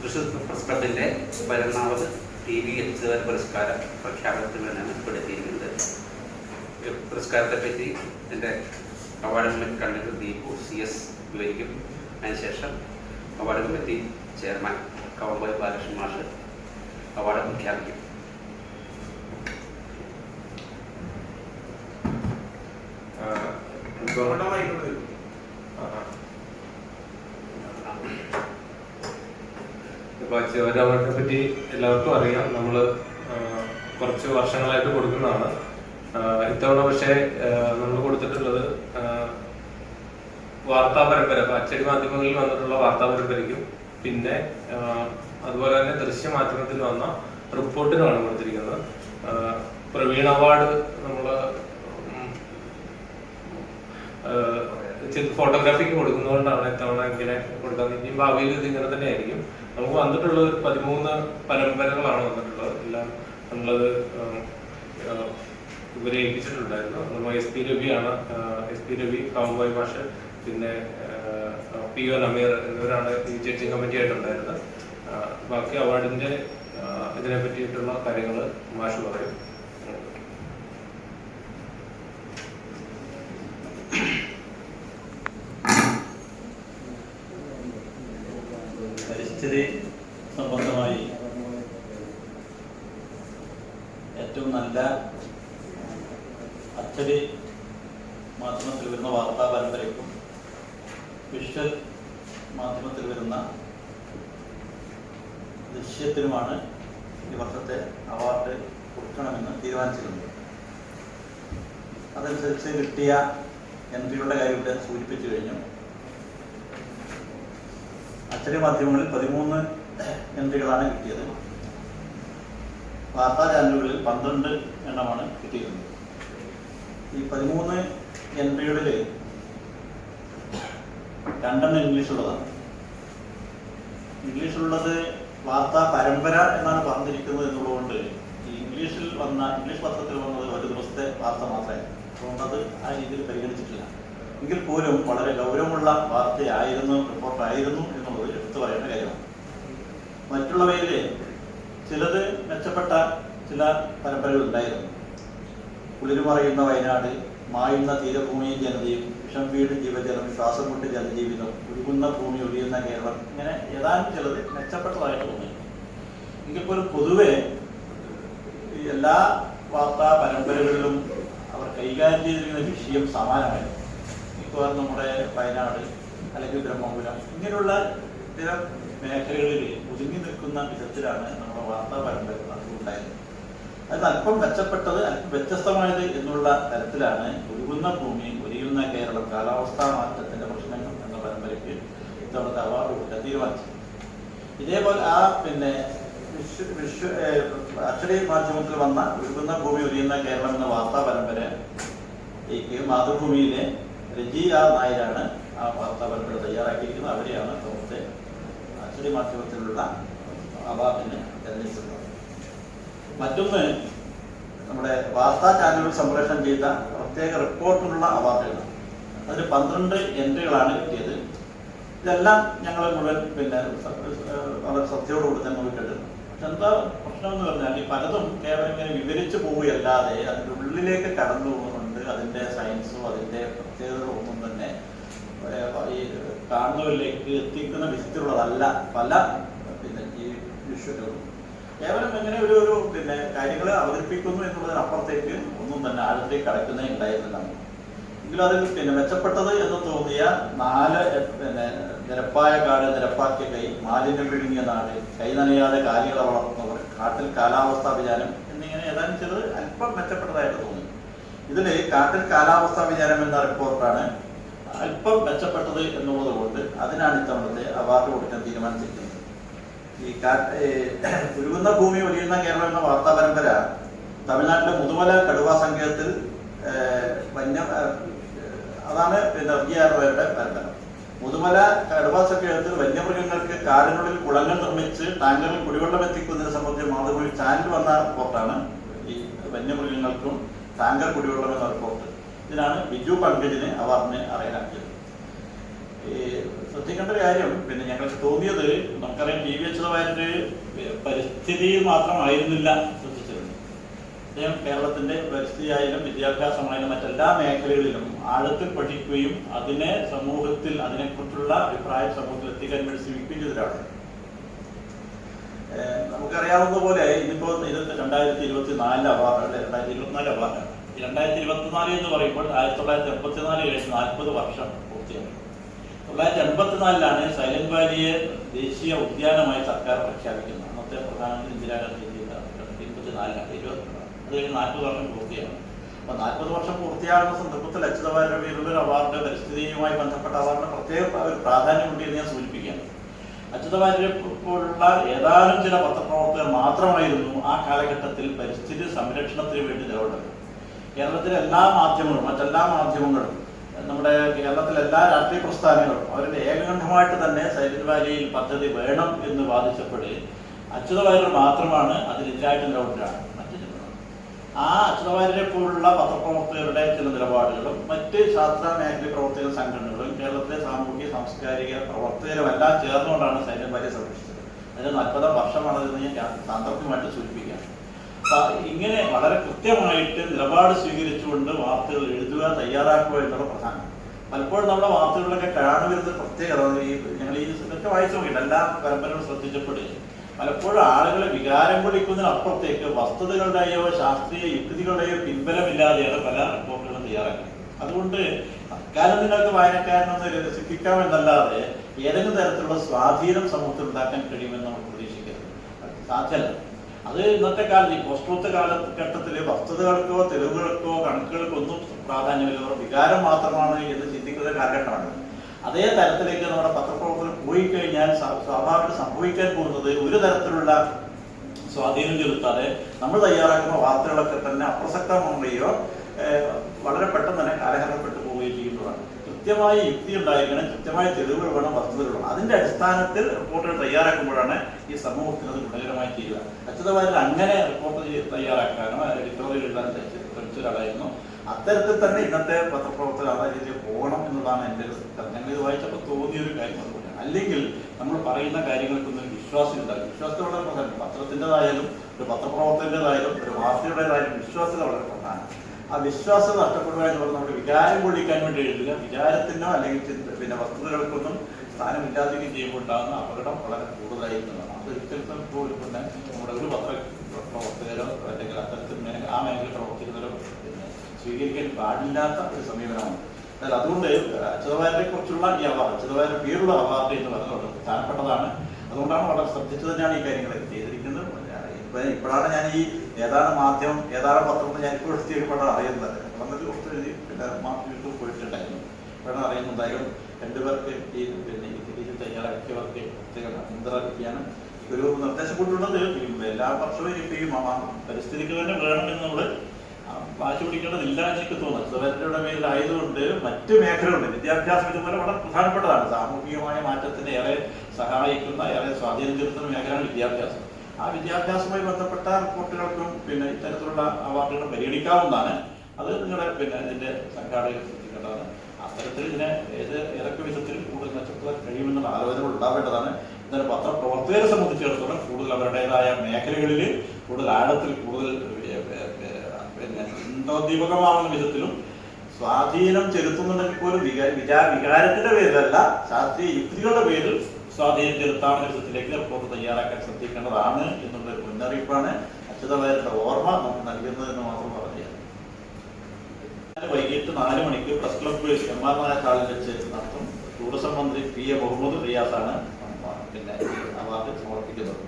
Thrissur press T V എഴുത്തുകാർ പുരസ്കാര പ്രഖ്യാപനത്തിൽ പെടുത്തിയിരിക്കുന്നത് ഈ പുരസ്കാരത്തെ പറ്റി എന്റെ award committee conductor Deepu C S വിവരിക്കും. അതിനുശേഷം award committee chairman Kavumbayi Balakrishnan മാഷ് അവാർഡ് പ്രഖ്യാപിക്കും ഇപ്പൊ അവാർഡിനെ പറ്റി എല്ലാവർക്കും അറിയാം. നമ്മൾ കുറച്ച് വർഷങ്ങളായിട്ട് കൊടുക്കുന്നതാണ്. ഇത്തവണ പക്ഷേ നമ്മൾ കൊടുത്തിട്ടുള്ളത് വാർത്താ പരമ്പര അച്ചടി മാധ്യമങ്ങളിൽ വന്നിട്ടുള്ള വാർത്താ പരമ്പരയ്ക്കും പിന്നെ അതുപോലെ തന്നെ ദൃശ്യ മാധ്യമത്തിൽ വന്ന റിപ്പോർട്ടിനുമാണ് കൊടുത്തിരിക്കുന്നത്. പ്രവീൺ അവാർഡ് നമ്മൾ ഫോട്ടോഗ്രാഫിക്ക് കൊടുക്കുന്നതുകൊണ്ടാണ് ഇത്തവണ ഇങ്ങനെ കൊടുക്കാൻ ഇനിയും ഭാവിയിൽ ഇത് ഇങ്ങനെ തന്നെ ആയിരിക്കും നമുക്ക് വന്നിട്ടുള്ള ഒരു പതിമൂന്ന് പരമ്പരകളാണ് വന്നിട്ടുള്ളത്. എല്ലാം നമ്മളത് ഇവരെ ഏൽപ്പിച്ചിട്ടുണ്ടായിരുന്നു. നമ്മൾ എസ് പി രവിയാണ് എസ് പി രവി കാമുബായ് മാഷ് പിന്നെ പി ഒ നമീർ എന്നിവരാണ് ഈ ജഡ്ജിങ് കമ്മിറ്റി ആയിട്ടുണ്ടായിരുന്നത്. ബാക്കി അവാർഡിന്റെ ഇതിനെ പറ്റിയിട്ടുള്ള കാര്യങ്ങൾ മാഷ് പറയും. പരിസ്ഥിതി സംബന്ധമായി ഏറ്റവും നല്ല അച്ചടി മാധ്യമത്തിൽ വരുന്ന വാർത്താ പരമ്പരയ്ക്കും വിഷ്വൽ മാധ്യമത്തിൽ വരുന്ന ദൃശ്യത്തിനുമാണ് ഈ വർഷത്തെ അവാർഡ് കൊടുക്കണമെന്ന് തീരുമാനിച്ചിരുന്നത്. അതനുസരിച്ച് കിട്ടിയ എൻട്രിയുടെ കാര്യം ഇവിടെ സൂചിപ്പിച്ചു കഴിഞ്ഞു. അച്ചടി മാധ്യമങ്ങളിൽ പതിമൂന്ന് എൻട്രികളാണ് കിട്ടിയത്. വാർത്താ ചാനലുകളിൽ പന്ത്രണ്ട് എണ്ണമാണ് കിട്ടിയിരുന്നത്. ഈ പതിമൂന്ന് എൻട്രികളിൽ രണ്ടെണ്ണം ഇംഗ്ലീഷുള്ളതാണ് ഇംഗ്ലീഷിലുള്ളത് വാർത്താ പരമ്പര എന്നാണ് പറഞ്ഞിരിക്കുന്നത് എന്നുള്ളതുകൊണ്ട് ഈ ഇംഗ്ലീഷിൽ വന്ന ഇംഗ്ലീഷ് പത്രത്തിൽ വന്നത് ഒരു ദിവസത്തെ വാർത്ത മാത്രമേ അതുകൊണ്ട് അത് ആ രീതിയിൽ പരിഗണിച്ചിട്ടില്ല. എങ്കിൽ പോലും വളരെ ഗൗരവമുള്ള വാർത്തയായിരുന്നു റിപ്പോർട്ടായിരുന്നു എന്നുള്ളത് എടുത്തു പറയുന്ന കാര്യമാണ്. മറ്റുള്ളവയിൽ ചിലത് മെച്ചപ്പെട്ട ചില പരമ്പരകൾ ഉണ്ടായിരുന്നു. കുളിരുമറയുന്ന വയനാട് മായുന്ന തീരഭൂമിയും ജനതയും വിഷം വീട് ജീവജലം ശ്വാസം കൊണ്ട് ജനജീവിതം ഒഴുകുന്ന ഭൂമി ഒഴിയുന്ന കേരളം ഇങ്ങനെ ഏതാനും ചിലത് മെച്ചപ്പെട്ടതായിട്ട് തോന്നി എങ്കിൽ പോലും പൊതുവെ എല്ലാ വാർത്താ പരമ്പരകളിലും അവർ കൈകാര്യം ചെയ്തിരിക്കുന്ന വിഷയം സമാനമായിരുന്നു. മിക്കവാറും നമ്മുടെ വയനാട് അല്ലെങ്കിൽ ബ്രഹ്മപുരം ഇങ്ങനെയുള്ള ചില മേഖലകളിൽ ഒതുങ്ങി നിൽക്കുന്ന വിധത്തിലാണ് നമ്മുടെ വാർത്താ പരമ്പരകൾ ഉണ്ടായത് അത് അല്പം മെച്ചപ്പെട്ടത് അല്പം വ്യത്യസ്തമായത് എന്നുള്ള തരത്തിലാണ് ഒഴുകുന്ന ഭൂമി ഒരിയുന്ന കേരളം കാലാവസ്ഥാ മാറ്റത്തിന്റെ പ്രശ്നങ്ങൾ എന്ന പരമ്പരയ്ക്ക് ഇത്തവണത്തെ അവാർഡ് കൊടുക്കാൻ തീരുമാനിച്ചു ഇതേപോലെ ആ പിന്നെ അച്ചടി മാധ്യമത്തിൽ വന്ന ഒഴുകുന്ന ഭൂമി ഒരിയുന്ന കേരളം എന്ന വാർത്താ പരമ്പര മാതൃഭൂമിയിലെ രജി ആർ നായരാണ് ആ വാർത്താ പരമ്പര തയ്യാറാക്കിയിരിക്കുന്നത്. അവരെയാണ് ഇത്തവണത്തെ അച്ചടി മാധ്യമത്തിലുള്ള അവാർഡിന് തെരഞ്ഞെടുത്തിട്ടുള്ളത്. മറ്റൊന്ന് നമ്മുടെ വാർത്താ ചാനലുകൾ സംപ്രേഷണം ചെയ്ത പ്രത്യേക റിപ്പോർട്ടിനുള്ള അവാർഡുകൾ. അതിന് പന്ത്രണ്ട് എൻട്രികളാണ് കിട്ടിയത്. ഇതെല്ലാം ഞങ്ങൾ മുഴുവൻ പിന്നെ വളരെ ശ്രദ്ധയോടുകൂടി തന്നെ നോക്കിയിട്ടുണ്ട്. എന്താ പ്രശ്നം എന്ന് പറഞ്ഞാൽ പലതും കേവലം ഇങ്ങനെ വിവരിച്ചു പോവുകയല്ലാതെ അതിന്റെ ഉള്ളിലേക്ക് കടന്നു പോകുന്നുണ്ട് അതിന്റെ സയൻസോ അതിന്റെ പ്രത്യേകതകളോ ഒന്നും തന്നെ. ഈ കാണുന്നവരിലേക്ക് എത്തിക്കുന്ന വിധത്തിലുള്ളതല്ല പല പിന്നെ ഈ വിഷ്വലുകളും. കേവലം എങ്ങനെ ഒരു ഒരു പിന്നെ കാര്യങ്ങൾ അവതരിപ്പിക്കുന്നു എന്നുള്ളതിനപ്പുറത്തേക്ക് ഒന്നും തന്നെ ആഴത്തേക്ക് കടക്കുന്നേ ഉണ്ടായിരുന്നില്ല എങ്കിലും അതിൽ പിന്നെ മെച്ചപ്പെട്ടത് എന്ന് തോന്നിയ നാല് പിന്നെ നിരപ്പായ കാട് നിരപ്പാക്കിയ കൈ മാലിന്യം വിഴുങ്ങിയ നാട് കൈ നനയാതെ കാലികളെ വളർത്തുന്നവർ കാട്ടിൽ കാലാവസ്ഥാ വ്യതിയാനം എന്നിങ്ങനെ ഏതാനും ചിലത് അല്പം മെച്ചപ്പെട്ടതായിട്ട് തോന്നി. ഇതിൽ കാട്ടിൽ കാലാവസ്ഥാ വ്യതിയാനം എന്ന റിപ്പോർട്ടാണ് അല്പം മെച്ചപ്പെട്ടത് എന്നുള്ളത് കൊണ്ട് അതിനാണ് ഇത്തവണത്തെ അവാർഡ് കൊടുക്കാൻ തീരുമാനിച്ചിരിക്കുന്നത്. ഈ കാറ്റ് ഉരുകുന്ന ഭൂമി ഒലിയുന്ന കേരളം എന്ന വാർത്താ പരമ്പര തമിഴ്നാട്ടിലെ മുതുമല കടുവാ സങ്കേതത്തിൽ ഏ, വന്യ അതാണ് ഇറങ്ങിയാറുടെ പരമ്പര. മുതുമല കടുവാ സങ്കേതത്തിൽ വന്യമൃഗങ്ങൾക്ക് കാടിനുള്ളിൽ കുളങ്ങൾ നിർമ്മിച്ച് ടാങ്കറിൽ കുടിവെള്ളം എത്തിക്കുന്നതിനെ സംബന്ധിച്ച് മാതൃഭൂമി ചാനൽ വന്ന റിപ്പോർട്ടാണ് ഈ വന്യമൃഗങ്ങൾക്കും ടാങ്കർ കുടിവെള്ളം എന്ന റിപ്പോർട്ട് ഇതിനാണ് ബിജു പങ്കജിനെ അവാർഡിനെ അറിയാനാക്കിയത് ഈ ശ്രദ്ധിക്കേണ്ട ഒരു കാര്യം പിന്നെ ഞങ്ങൾക്ക് തോന്നിയത് നമുക്കറിയാം ടി വി അച്യുതവാര്യര് പരിസ്ഥിതിയിൽ മാത്രമായിരുന്നില്ല ശ്രദ്ധിച്ചിരുന്നു അദ്ദേഹം കേരളത്തിന്റെ പരിസ്ഥിതിയായാലും വിദ്യാഭ്യാസമായാലും മറ്റെല്ലാ മേഖലകളിലും ആഴത്തിൽ പഠിക്കുകയും അതിനെ സമൂഹത്തിൽ അതിനെക്കുറിച്ചുള്ള അഭിപ്രായം സമൂഹത്തിൽ എത്തിക്കാൻ വേണ്ടി ശ്രമിക്കുകയും ചെയ്ത ഒരാളാണ് ഏഹ് നമുക്കറിയാവുന്ന പോലെ ഇതിപ്പോ ഇത് രണ്ടായിരത്തി ഇരുപത്തി നാലിലെ അവാർഡ് അല്ലെ? രണ്ടായിരത്തി ഇരുപത്തിനാല് അവാർഡാണ് രണ്ടായിരത്തി ഇരുപത്തിനാല് എന്ന് പറയുമ്പോൾ ആയിരത്തി തൊള്ളായിരത്തി എൺപത്തിനാല് കഴിഞ്ഞ് നാൽപ്പത് വർഷം പൂർത്തിയായി. തൊള്ളായിരത്തി എൺപത്തിനാലിലാണ് സൈലന്റ് വാലിയെ ദേശീയ ഉദ്യാനമായി സർക്കാർ പ്രഖ്യാപിക്കുന്നത്. അന്നത്തെ പ്രധാനമന്ത്രി ഇന്ദിരാഗാന്ധി ഇരുപത്തിനാലിലാണ് ഇരുപത്തി അത് കഴിഞ്ഞ് നാൽപ്പത് വർഷം പൂർത്തിയാണ് അപ്പൊ നാൽപ്പത് വർഷം പൂർത്തിയാകുന്ന സന്ദർഭത്തിൽ അച്യുതവാരുടെ അവാർഡ് പരിസ്ഥിതിയുമായി ബന്ധപ്പെട്ട അവാർഡിന് പ്രത്യേക ഒരു പ്രാധാന്യമുണ്ട് എന്ന് ഞാൻ സൂചിപ്പിക്കുകയാണ് അച്യുതവാര്യരെ പോലുള്ള ഏതാനും ചില പത്രപ്രവർത്തകർ മാത്രമായിരുന്നു ആ കാലഘട്ടത്തിൽ പരിസ്ഥിതി സംരക്ഷണത്തിന് വേണ്ടി നിലകൊണ്ടത്. കേരളത്തിലെ എല്ലാ മാധ്യമങ്ങളും മറ്റെല്ലാ മാധ്യമങ്ങളും നമ്മുടെ കേരളത്തിലെ എല്ലാ രാഷ്ട്രീയ പ്രസ്ഥാനങ്ങളും അവരുടെ ഏകകണ്ഠമായിട്ട് തന്നെ സൈലന്റ് വാലിയിൽ പദ്ധതി വേണം എന്ന് വാദിച്ചപ്പോൾ അച്യുതവാര്യർ മാത്രമാണ് അതിനെതിരായിട്ട് ചിലർ ആ അച്യുതവാര്യരെ പോലുള്ള പത്രപ്രവർത്തകരുടെ ചില നിലപാടുകളും മറ്റ് ശാസ്ത്ര മേഖല പ്രവർത്തക സംഘടനകളും കേരളത്തിലെ സാമൂഹിക സാംസ്കാരിക പ്രവർത്തകരും എല്ലാം ചേർന്നുകൊണ്ടാണ് സൈന്യം വാലിയെ സംരക്ഷിച്ചത് അതിന് നാൽപ്പതാം വർഷമാണതെന്ന് ഞാൻ സാന്ദർഭ്യമായിട്ട് സൂചിപ്പിക്കാം. ഇങ്ങനെ വളരെ കൃത്യമായിട്ട് നിലപാട് സ്വീകരിച്ചുകൊണ്ട് വാർത്തകൾ എഴുതുക തയ്യാറാക്കുക എന്നുള്ള പ്രധാനം. പലപ്പോഴും നമ്മുടെ വാർത്തകളിലൊക്കെ കാണുവരുന്ന പ്രത്യേകത ഈ ഞങ്ങൾ ഈ ഇതൊക്കെ വായിച്ചു നോക്കിയിട്ട് എല്ലാ പരമ്പരകളും ശ്രദ്ധിച്ചപ്പോൾ പലപ്പോഴും ആളുകളെ വികാരം കൊള്ളിക്കുന്നതിനപ്പുറത്തേക്ക് വസ്തുതകളുടെയോ ശാസ്ത്രീയ യുക്തികളുടെയോ പിൻബലമില്ലാതെയാണ് പല റിപ്പോർട്ടുകളും തയ്യാറാക്കുന്നത് അതുകൊണ്ട് തൽക്കാലം നിങ്ങൾക്ക് വായനക്കാരനൊന്ന് രസിപ്പിക്കാമെന്നല്ലാതെ ഏതെങ്കിലും തരത്തിലുള്ള സ്വാധീനം സമൂഹത്തിൽ ഉണ്ടാക്കാൻ കഴിയുമെന്ന് നമ്മൾ പ്രതീക്ഷിക്കരുത്. സാധ്യല്ല അത് ഇന്നത്തെ കാലത്ത് ഈ പോസ്റ്റ് കാലഘട്ടത്തിൽ വസ്തുതകൾക്കോ തെളിവുകൾക്കോ കണക്കുകൾക്കോ ഒന്നും പ്രാധാന്യമില്ല വികാരം മാത്രമാണ് എന്ന് ചിന്തിക്കുന്ന കാലഘട്ടമാണ്. അതേ തരത്തിലേക്ക് നമ്മുടെ പത്രപ്രവർത്തനം പോയി കഴിഞ്ഞാൽ സ്വാ- സ്വാഭാവികം സംഭവിക്കാൻ പോകുന്നത് ഒരു തരത്തിലുള്ള സ്വാധീനം ചെലുത്താതെ നമ്മൾ തയ്യാറാക്കുന്ന വാർത്തകളൊക്കെ തന്നെ അപ്രസക്തമാവുകയോ വളരെ പെട്ടെന്ന് തന്നെ കാലഹരണപ്പെട്ടു പോവുകയും ചെയ്യുന്നതാണ്. കൃത്യമായ യുക്തി ഉണ്ടായിരിക്കണം കൃത്യമായ തെളിവുകൾ വേണം വസ്തുതകൾ വേണം അതിന്റെ അടിസ്ഥാനത്തിൽ റിപ്പോർട്ടുകൾ തയ്യാറാക്കുമ്പോഴാണ് ഈ സമൂഹത്തിന് അത് ഗുണകരമായി ചെയ്യുക അച്യുതവാര്യർ അങ്ങനെ റിപ്പോർട്ട് തയ്യാറാക്കാനോ എഡിറ്റോറിയൽ എഴുതാനോ ശ്രമിച്ച ഒരാളായിരുന്നു. അത്തരത്തിൽ തന്നെ ഇന്നത്തെ പത്രപ്രവർത്തകർ ആ രീതിയിൽ പോകണം എന്നതാണ് എന്റെ ഒരു ഞങ്ങൾ ഇത് വായിച്ചപ്പോൾ തോന്നിയ ഒരു കാര്യം അതുകൊണ്ടാണ് അല്ലെങ്കിൽ നമ്മൾ പറയുന്ന കാര്യങ്ങൾക്കൊന്നും വിശ്വാസം ഉണ്ടാകും വിശ്വാസത്തെ വളരെ പ്രധാനം പത്രത്തിന്റെതായാലും ഒരു പത്രപ്രവർത്തകന്റെതായാലും ഒരു വാർത്തയുടേതായാലും വിശ്വാസത വളരെ പ്രധാനം ആ വിശ്വാസം നഷ്ടപ്പെടുക എന്ന് പറഞ്ഞാൽ നമ്മുടെ വികാരം കൊള്ളിക്കാൻ വേണ്ടി എഴുതുക. വിചാരത്തിനോ അല്ലെങ്കിൽ പിന്നെ വസ്തുതകൾക്കൊന്നും സ്ഥാനമില്ലാതിരിക്കുകയും ചെയ്യുമ്പോൾ ഉണ്ടാകുന്ന അപകടം വളരെ കൂടുതലായിരുന്നതാണ് അത് ഒരിക്കലും പോലും നമ്മുടെ ഒരു പത്ര പ്രവർത്തകരോ അല്ലെങ്കിൽ അത്തരത്തിൽ ആ മേഖല പിന്നെ സ്വീകരിക്കാൻ പാടില്ലാത്ത ഒരു സമീപനമാണ്. എന്നാൽ അതുകൊണ്ട് അച്യുതവാരനെ കുറിച്ചുള്ള ഈ അവാർഡ് അച്യുതവാരുടെ പേരുള്ള അവാർഡ് എന്ന് പറഞ്ഞത് വളരെ പ്രധാനപ്പെട്ടതാണ് അതുകൊണ്ടാണ് വളരെ ശ്രദ്ധിച്ചു തന്നെയാണ് ഈ കാര്യങ്ങൾ ചെയ്തിരിക്കുന്നത്. ഇപ്പൊ ഇപ്പോഴാണ് ഞാൻ ഈ ഏതാണ് മാധ്യമം ഏതാണ് പത്രം ഞാൻ ഇപ്പോൾ എത്തിയപ്പോഴാണ് അറിയുന്നത്. വന്നിട്ട് കുറച്ച് എഴുതി പിന്നെ മാധ്യമത്തിൽ പോയിട്ടുണ്ടായിരുന്നു. ഇപ്പോഴാണ് അറിയുന്നുണ്ടായാലും രണ്ടുപേർക്ക് ഈ പിന്നെ ഇതിലേക്ക് തയ്യാറാക്കിയവർക്ക് പ്രത്യേക അന്തറിയിക്കാനും ഒരു നിർദ്ദേശം കൊണ്ടുള്ളത് എല്ലാ വർഷവും ഇപ്പം ഈ പരിസ്ഥിതിക്ക് തന്നെ വേണമെന്ന് നമ്മൾ വാശി പിടിക്കേണ്ടതില്ല എനിക്ക് തോന്നുന്നു. സുരക്ഷയുടെ മേലായതുകൊണ്ട് മറ്റു മേഖലകളുണ്ട്. വിദ്യാഭ്യാസം ഇതുപോലെ വളരെ പ്രധാനപ്പെട്ടതാണ്. സാമൂഹികമായ മാറ്റത്തിന് ഏറെ സഹായിക്കുന്ന ഏറെ സ്വാധീനം ചെലുത്തുന്ന മേഖലയാണ് വിദ്യാഭ്യാസം. ആ വിദ്യാഭ്യാസവുമായി ബന്ധപ്പെട്ട റിപ്പോർട്ടുകൾക്കും പിന്നെ ഇത്തരത്തിലുള്ള അവാർഡുകൾ പരിഗണിക്കാവുന്നതാണ്. അത് നിങ്ങളുടെ പിന്നെ ഇതിന്റെ സംഘാടകർ ശ്രദ്ധിക്കേണ്ടതാണ്. അത്തരത്തിൽ ഇതിനെ ഏത് ഏതൊക്കെ വിധത്തിൽ കൂടുതൽ മെച്ചപ്പെടുത്താൻ കഴിയുമെന്നുള്ള ആലോചനകൾ ഉണ്ടാവേണ്ടതാണ്. എന്നാൽ പത്രപ്രവർത്തകരെ സംബന്ധിച്ചിടത്തോളം കൂടുതൽ അവരുടേതായ മേഖലകളിൽ കൂടുതൽ ആഴത്തിൽ കൂടുതൽ ചിന്തോദ്ദീപകമാവുന്ന വിധത്തിലും സ്വാധീനം ചെലുത്തുന്നുണ്ടെങ്കിൽ പോലും വികാ വിചാര വികാരത്തിന്റെ പേരിലല്ല ശാസ്ത്രീയ യുക്തികളുടെ പേരിൽ സ്വാധീനം ചെലുത്താവുന്ന വിധത്തിലേക്ക് റിപ്പോർട്ട് തയ്യാറാക്കാൻ ശ്രദ്ധിക്കേണ്ടതാണ് എന്നുള്ള ഒരു മുന്നറിയിപ്പാണ് അച്യുതവാര്യരുടെ ഓർമ്മ നമുക്ക് നൽകുന്നതെന്ന് മാത്രം പറഞ്ഞു വൈകിട്ട് നാല് മണിക്ക് press club M R Nair ഹാളിൽ വെച്ച് നടത്തും ടൂറിസം മന്ത്രി പി എ മുഹമ്മദ് റിയാസാണ് പിന്നെ അവാർഡ് സമർപ്പിക്കുന്നത്.